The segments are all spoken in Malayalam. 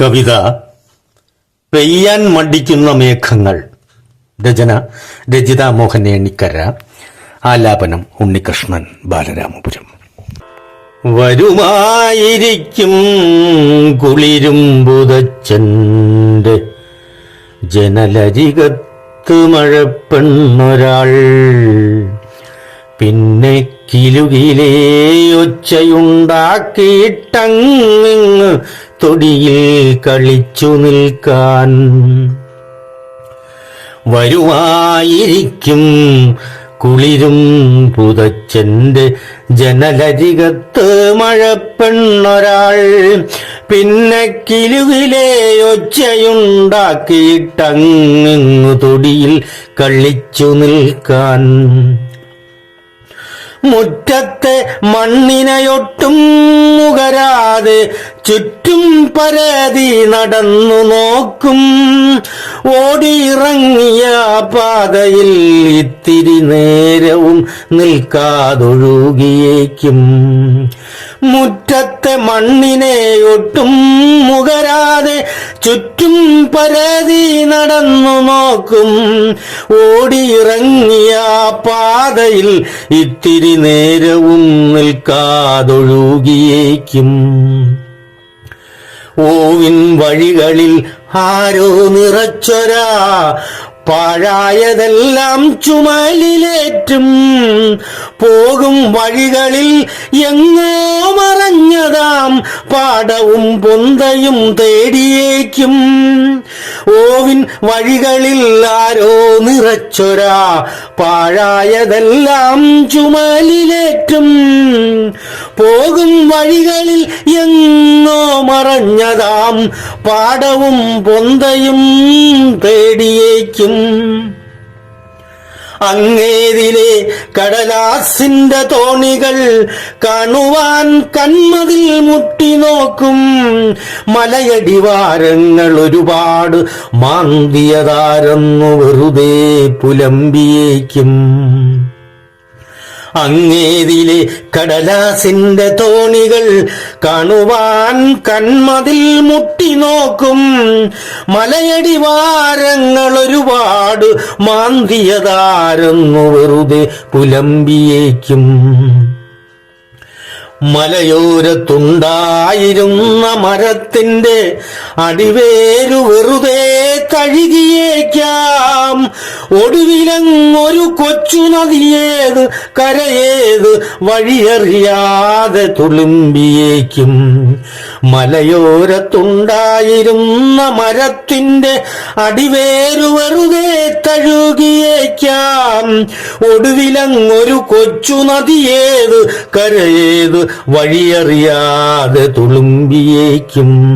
കവിത പെയ്യാൻ മടിക്കുന്ന മേഘങ്ങൾ. രചന രചിത മോഹൻ എണ്ണിക്കര. ആലാപനം ഉണ്ണികൃഷ്ണൻ ബാലരാമപുരം. വരുമായിരിക്കും കുളിരും ബുധച്ചന്റെ ജനലരികത്ത് മഴപ്പെണ്ണൊരാൾ. പിന്നെ കിലുകിലേ ഒച്ചയുണ്ടാക്കിയിട്ടങ്ങിങ് തൊടിയിൽ കളിച്ചു നിൽക്കാൻ വരുവായിരിക്കും കുളിരും പുതച്ചന്റെ ജനലരികത്ത് മഴപ്പെണ്ണൊരാൾ. പിന്നെ കിലുകിലെ ഒച്ചയുണ്ടാക്കിയിട്ടങ്ങു തൊടിയിൽ കളിച്ചു നിൽക്കാൻ മുറ്റത്തെ മണ്ണിനയൊട്ടും മുകരാതെ ചുറ്റും പരതി നടന്നു നോക്കും. ഓടിയിറങ്ങിയ പാതയിൽ ഇത്തിരി നേരവും നിൽക്കാതൊഴുകിയേക്കും. മുറ്റത്തെ മണ്ണിനെ ഒട്ടും മുകരാതെ ചുറ്റും പരതി നടന്നു നോക്കും. ഓടിയിറങ്ങിയ പാതയിൽ ഇത്തിരി നേരവും നിൽക്കാതൊഴുകിയേക്കും. ഓവിൻ വഴികളിൽ ആരോ നിറച്ചൊരാ പാഴായതെല്ലാം ചുമലിലേറ്റും പോകും വഴികളിൽ എങ്ങോ മറഞ്ഞതാം പാടവും പൊന്തയും തേടിയേക്കും. ഓവിൻ വഴികളിൽ ആരോ നിറച്ചൊരാ പാഴായതെല്ലാം ചുമലിലേറ്റും പോകും വഴികളിൽ എങ്ങോ മറഞ്ഞതാം പാടവും പൊന്തയും തേടിയേക്കും. അങ്ങേതിലെ കടലാസിന്റെ തോണികൾ കാണുവാൻ കന്മതിൽ മുട്ടി നോക്കും. മലയടിവാരങ്ങൾ ഒരുപാട് മാന്തിയതാരെന്നു വെറുതെ പുലമ്പിയേക്കും. അങ്ങേതിലെ കടലാസിന്റെ തോണികൾ കാണുവാൻ കൺമതിൽ മുട്ടി നോക്കും. മലയടിവാരങ്ങൾ ഒരുപാട് മാന്തിയതാരുന്നു വെറുതെ പുലമ്പിയേക്കും മലയോരത്തുണ്ടായിരുന്ന മരത്തിന്റെ അടിവേരു വെറുതെ കഴുകിയേക്കാം. ഒടുവിലങ്ങൊരു കൊച്ചു നദിയേത് കരയേത് വഴിയറിയാതെ തുളുമ്പിയേക്കും. മലയോരത്തുണ്ടായിരുന്ന മരത്തിന്റെ അടിവേരു വെറുതെ കഴുകിയേക്കാം ഒടുവിലങ്ങൊരു കൊച്ചു നദിയേത് കരയേത് വഴിയറിയാതെ തുളുമ്പിയേക്കും.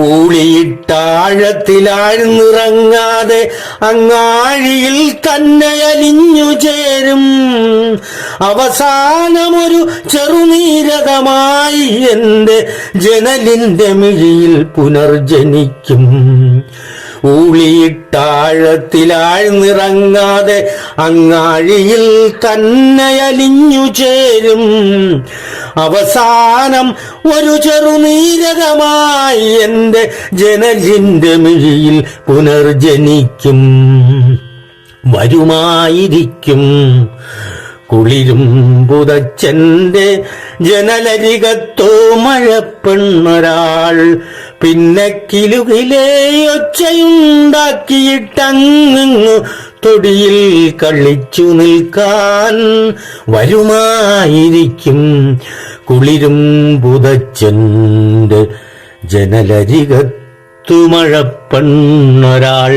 ഊളിയിട്ടാഴത്തിലാഴ്ന്നിറങ്ങാതെ അങ്ങാഴിയിൽ തന്നെ അലിഞ്ഞു ചേരും. അവസാനമൊരു ചെറുനീരകമായി എന്റെ ജനലിന്റെ മിഴിയിൽ പുനർജനിക്കും. ഊളിയിട്ടാഴത്തിലാഴ്ന്നിറങ്ങാതെ അങ്ങാഴിയിൽ തന്നെ അലിഞ്ഞു ചേരും. അവസാനം ഒരു ചെറുനീരകമായി എന്റെ ജനലിന്റെ മിഴിയിൽ പുനർജനിക്കും. വരുമായിരിക്കും. കുളിരും പുതച്ചന്റെ ജനലരികത്തോ മഴപ്പെണ്ണൊരാൾ പിന്നെ കിലുകിലേ ഒച്ചയുണ്ടാക്കിയിട്ടങ്ങു തൊടിയിൽ കളിച്ചു നിൽക്കാൻ വരുമായിരിക്കും. കുളിരും പുതച്ചന്റെ ജനലരികത്തു മഴപ്പെണ്ണൊരാൾ.